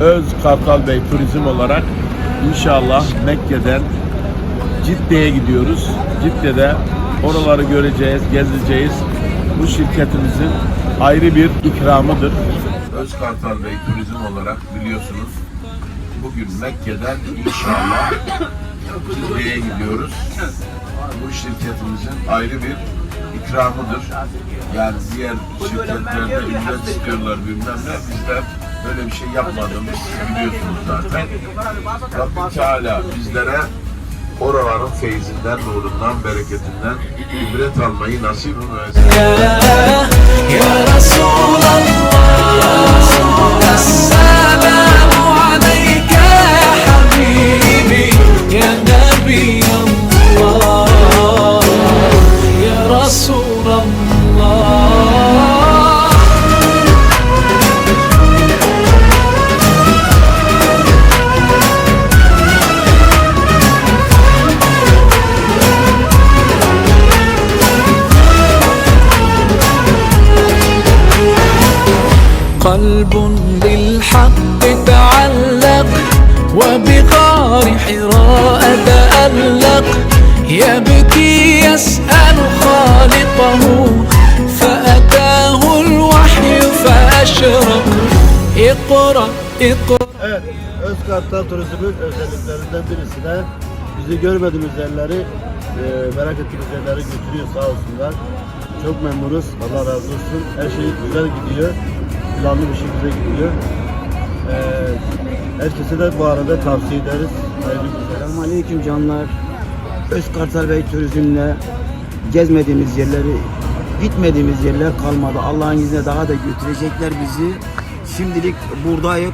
Öz Kartal Bey Turizm olarak inşallah Mekke'den Cidde'ye gidiyoruz. Cidde'de oraları göreceğiz, gezeceğiz. Bu şirketimizin ayrı bir ikramıdır. Öz Kartal Bey Turizm olarak biliyorsunuz bugün Mekke'den inşallah Cidde'ye gidiyoruz. Bu şirketimizin ayrı bir ikramıdır. Yani diğer şirketlerde ücret istiyorlar bilmem ne. Bizler böyle bir şey yapmadığımız biliyorsunuz zaten. Rabbim Teala bizlere oraların feyzinden, nurundan, bereketinden ibret almayı nasip eylesin. Ya Resulallah, Ya Resulallah. قلب بالحق تعلق وبغار حراء تألق يبكي يسأل خالقه فأتاه الوحي فأشرق اقرأ اقرأ Evet, Özkartal Turizm'in özelliklerinden birisi de bizi görmediğimiz yerleri, e, merak ettiğimiz yerleri götürüyor sağ olsunlar. Çok memnunuz, Allah razı olsun. Her şey güzel gidiyor, planlı bir şekilde gidiyor. E, herkese de bu arada tavsiye ederiz. Hayırlı günler. Selamünaleyküm canlar. Özkartal Bey Turizm'le gezmediğimiz yerleri, gitmediğimiz yerler kalmadı. Allah'ın izniyle daha da götürecekler bizi. Şimdilik buradayız.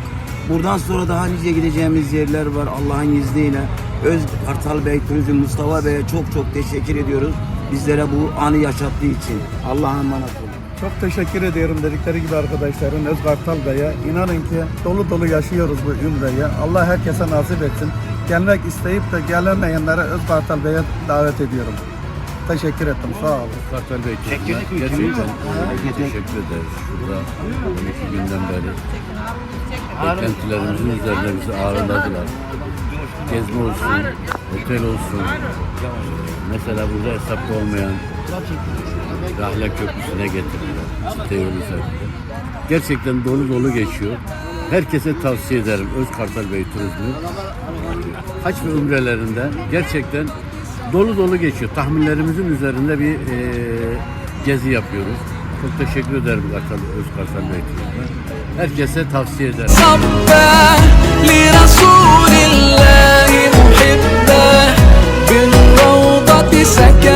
Buradan sonra daha nice gideceğimiz yerler var Allah'ın izniyle. Öz Kartal Bey Turizm Mustafa Bey'e çok çok teşekkür ediyoruz. Bizlere bu anı yaşattığı için. Allah'a emanet olun. Çok teşekkür ediyorum dedikleri gibi arkadaşların Özkartal Bey'e. İnanın ki dolu dolu yaşıyoruz bu ümreyi. Allah herkese nasip etsin. Gelmek isteyip de gelemeyenlere Özkartal Bey'e davet ediyorum. Teşekkür ettim. Sağ olun. Kartal Bey gerçekten teşekkür ederiz. Şurada 12 günden beri beklentilerimizin üzerine bizi ağırladılar gezme olsun, otel olsun. Mesela burada hesapta olmayan Rahla Köprüsü'ne getiriliyor. Site. Gerçekten dolu dolu geçiyor. Herkese tavsiye ederim Öz Kartal Bey turizmi. Haç ve ümrelerinde gerçekten dolu dolu geçiyor. Tahminlerimizin üzerinde bir e, gezi yapıyoruz. Çok teşekkür ederim Kartal, Öz Kartal Bey turizmi. Herkese tavsiye ederim. second.